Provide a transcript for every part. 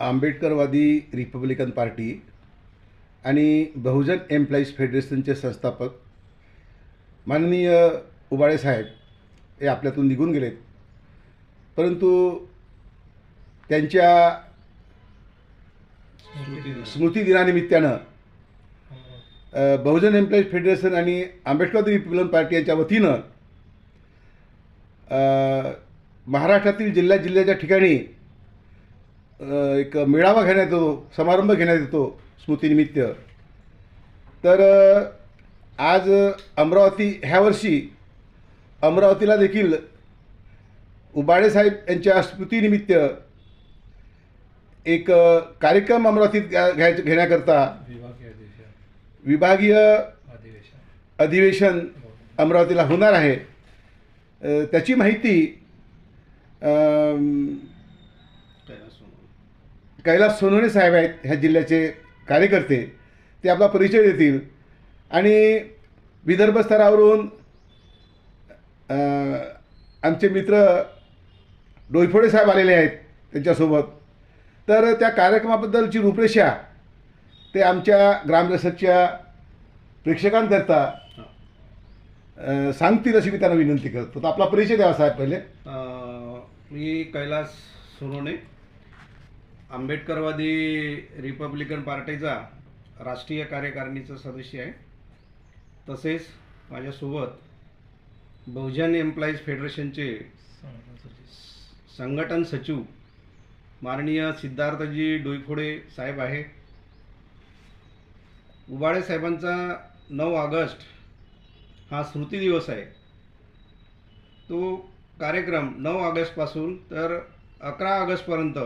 आंबेडकरवादी Republican party आणि बहुजन employees फेडरेशनचे संस्थापक माननीय उबाळे साहेब हे आपल्यातून निघून गेलेत. परंतु त्यांच्या स्मृतिदिनानिमित्तानं बहुजन एम्प्लॉईज फेडरेशन आणि आंबेडकरवादी रिपब्लिकन पार्टी यांच्या वतीनं महाराष्ट्रातील जिल्ह्या जिल्ह्याच्या ठिकाणी एक मेळावा घेण्यात येतो समारंभ घेण्यात येतो स्मृतीनिमित्त. तर आज अमरावती ह्या वर्षी अमरावतीला देखील उबाळेसाहेब यांच्या स्मृतीनिमित्त एक कार्यक्रम अमरावतीत घ्या घ्यायचं घेण्याकरता विभागीय अधिवेशन अमरावतीला होणार आहे. त्याची माहिती कैलास सोनवणे साहेब आहेत ह्या जिल्ह्याचे कार्यकर्ते ते आपला परिचय देतील. आणि विदर्भ स्तरावरून आमचे मित्र डोईफोडे साहेब आलेले आहेत त्यांच्यासोबत. तर त्या कार्यक्रमाबद्दलची रूपरेषा ते आमच्या ग्रामरसकच्या प्रेक्षकांकरता सांगतील अशी मी त्यांना विनंती करतो. तर आपला परिचय द्यावा साहेब पहिले. मी कैलास सोनवणे. आंबेडकरवादी रिपब्लिकन पार्टीचा राष्ट्रीय कार्यकारिणीचा सदस्य आहे. तसेच माझ्यासोबत बहुजन एम्प्लॉईज फेडरेशनचे संघटन सचिव माननीय सिद्धार्थजी डोईफोडे साहेब आहे. उबाळे साहेबांचा नऊ ऑगस्ट हा स्मृती दिवस आहे. तो कार्यक्रम नऊ ऑगस्टपासून तर अकरा ऑगस्टपर्यंत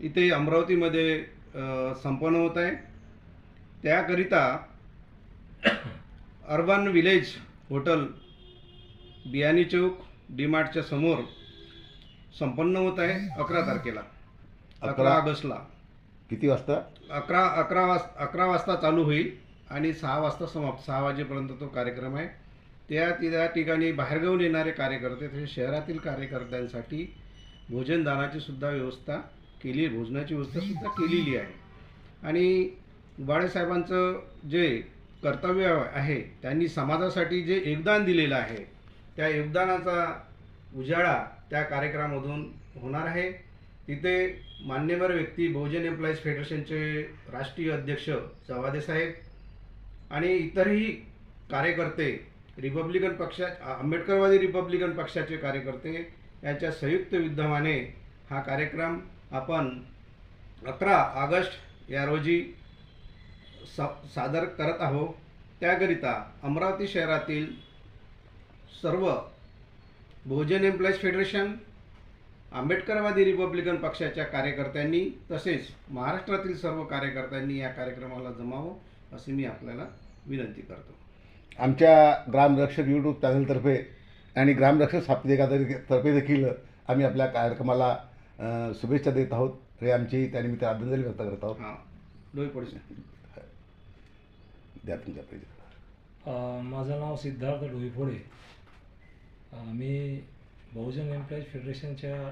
इथे अमरावतीमध्ये संपन्न होत आहे. त्याकरिता अर्बन विलेज होटल बियानी चौक डीमार्टच्या समोर संपन्न होत आहे अकरा तारखेला. अकरा अकरा? ऑगस्टला. किती वाजता? अकरा अकरा वाज अकरा वाजता चालू होईल आणि सहा वाजता समाप्त सहा वाजेपर्यंत तो कार्यक्रम आहे. त्या त्या ठिकाणी बाहेरगावून येणारे कार्यकर्ते तसेच शहरातील कार्यकर्त्यांसाठी भोजनदानाची सुद्धा व्यवस्था केली भोजनाची व्यवस्था सुद्धा केलेली आहे. आणि बाळेसाहेबांचं जे कर्तव्य आहे त्यांनी समाजासाठी जे योगदान दिलेलं आहे त्या योगदानाचा उजाळा त्या कार्यक्रमामधून होणार आहे. तिथे मान्यवर व्यक्ती बहुजन एम्प्लॉईज फेडरेशनचे राष्ट्रीय अध्यक्ष जवादे साहेब आणि इतरही कार्यकर्ते रिपब्लिकन पक्षा आंबेडकरवादी रिपब्लिकन पक्षाचे कार्यकर्ते यांच्या संयुक्त विद्यमाने हा कार्यक्रम आपण अकरा ऑगस्ट या रोजी सा सादर करत आहोत. त्याकरिता अमरावती शहरातील सर्व बहुजन एम्प्लॉईज फेडरेशन आंबेडकरवादी रिपब्लिकन पक्षाच्या कार्यकर्त्यांनी तसेच महाराष्ट्रातील सर्व कार्यकर्त्यांनी या कार्यक्रमाला जमावं असे मी आपल्याला विनंती करतो. आमच्या ग्रामरक्षक यूट्यूब चॅनलतर्फे आणि ग्रामरक्षक साप्ताहिकातर्फे देखील आम्ही आपल्या कार्यक्रमाला शुभेच्छा देत आहोत. हे आमची त्यानिमित्त अभिनंदन व्यक्त करत आहोत. हां. द्या तुमच्या माझं नाव सिद्धार्थ डोईफोडे. मी बहुजन एम्प्लॉईज फेडरेशनच्या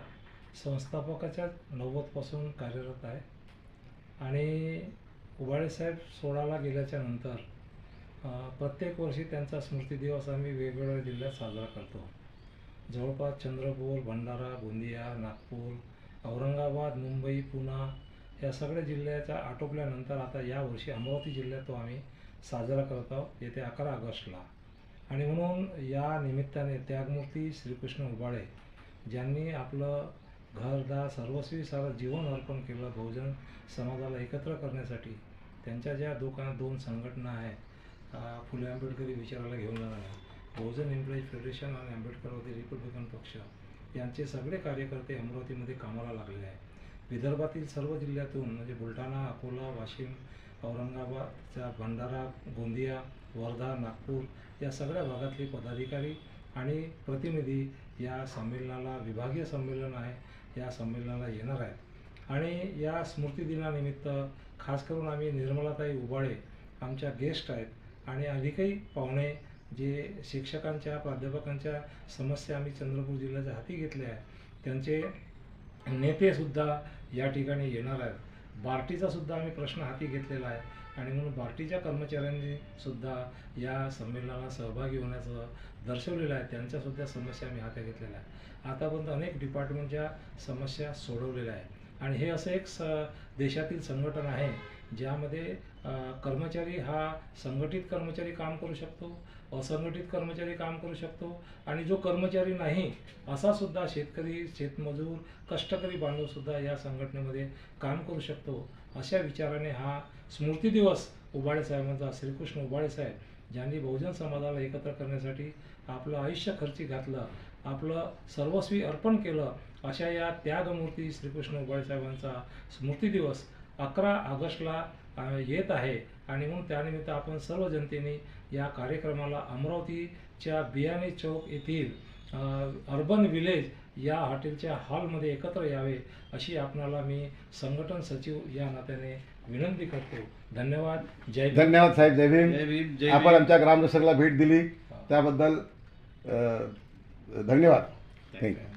संस्थापकाच्या नव्वदपासून कार्यरत आहे. आणि उबाळे साहेब सोळाला गेल्याच्यानंतर प्रत्येक वर्षी त्यांचा स्मृतिदिवस आम्ही वेगवेगळ्या जिल्ह्यात साजरा करतो. जवळपास चंद्रपूर भंडारा गोंदिया नागपूर औरंगाबाद मुंबई पुणे या सगळ्या जिल्ह्याच्या आटोपल्यानंतर आता यावर्षी अमरावती जिल्ह्यात तो आम्ही साजरा करत आहोत येत्या अकरा ऑगस्टला. आणि म्हणून या निमित्ताने त्यागमूर्ती श्रीकृष्ण उबाळे ज्यांनी आपलं घरदार सर्वस्वी सारं जीवन अर्पण केलं बहुजन समाजाला एकत्र करण्यासाठी त्यांच्या ज्या दुकानात दोन संघटना आहेत फुले आंबेडकरी विचाराला घेऊन जाणाऱ्या बहुजन एम्प्लॉईज फेडरेशन आणि आंबेडकरवादी रिपब्लिकन पक्ष यांचे सगळे कार्यकर्ते अमरावतीमध्ये कामाला लागलेले आहेत. विदर्भातील सर्व जिल्ह्यातून म्हणजे बुलढाणा अकोला वाशिम औरंगाबादचा भंडारा गोंदिया वर्धा नागपूर या सगळ्या भागातले पदाधिकारी आणि प्रतिनिधी या संमेलनाला विभागीय संमेलन आहे या संमेलनाला येणार आहेत. आणि या स्मृतिदिनानिमित्त खास करून आम्ही निर्मलाताई उबाळे आमच्या गेस्ट आहेत आणि अधिकही पाहुणे जे शिक्षकांच्या प्राध्यापकांच्या समस्या आम्ही चंद्रपूर जिल्ह्याच्या हाती घेतल्या आहे त्यांचे नेतेसुद्धा या ठिकाणी येणार आहेत. बार्टीचा सुद्धा आम्ही प्रश्न हाती घेतलेला आहे आणि म्हणून बार्टीच्या कर्मचाऱ्यांनी सुद्धा या संमेलनाला सहभागी होण्याचं दर्शवलेलं आहे. त्यांच्यासुद्धा समस्या आम्ही हाती घेतलेल्या आहे आतापर्यंत अनेक डिपार्टमेंटच्या समस्या सोडवलेल्या आहे आणि हे असं एक स देशातील संघटन आहे ज्यामध्ये कर्मचारी हा संघटित कर्मचारी काम करू शकतो असंघटित कर्मचारी काम करू शकतो आणि जो कर्मचारी नाही असा सुद्धा शेतकरी शेतमजूर कष्टकरी बांधवसुद्धा या संघटनेमध्ये काम करू शकतो. अशा विचाराने हा स्मृती दिवस उबाळे साहेबांचा श्रीकृष्ण उबाळे साहेब ज्यांनी बहुजन समाजाला एकत्र करण्यासाठी आपलं आयुष्य खर्ची घातलं आपलं सर्वस्वी अर्पण केलं अशा या त्यागमूर्ती श्रीकृष्ण उबाळे साहेबांचा स्मृती दिवस अकरा ऑगस्टला येत आहे. आणि म्हणून त्यानिमित्त आपण सर्व जनतेने या कार्यक्रमाला अमरावतीच्या बियाणे चौक येथील अर्बन विलेज या हॉटेलच्या हॉलमध्ये एकत्र यावे अशी आपणाला मी संघटन सचिव या नात्याने विनंती करतो. धन्यवाद. जय. धन्यवाद साहेब जय भीम. जय भीम जय आपण. आमच्या ग्रामदशकला भेट दिली. त्याबद्दल धन्यवाद. थँक्यू.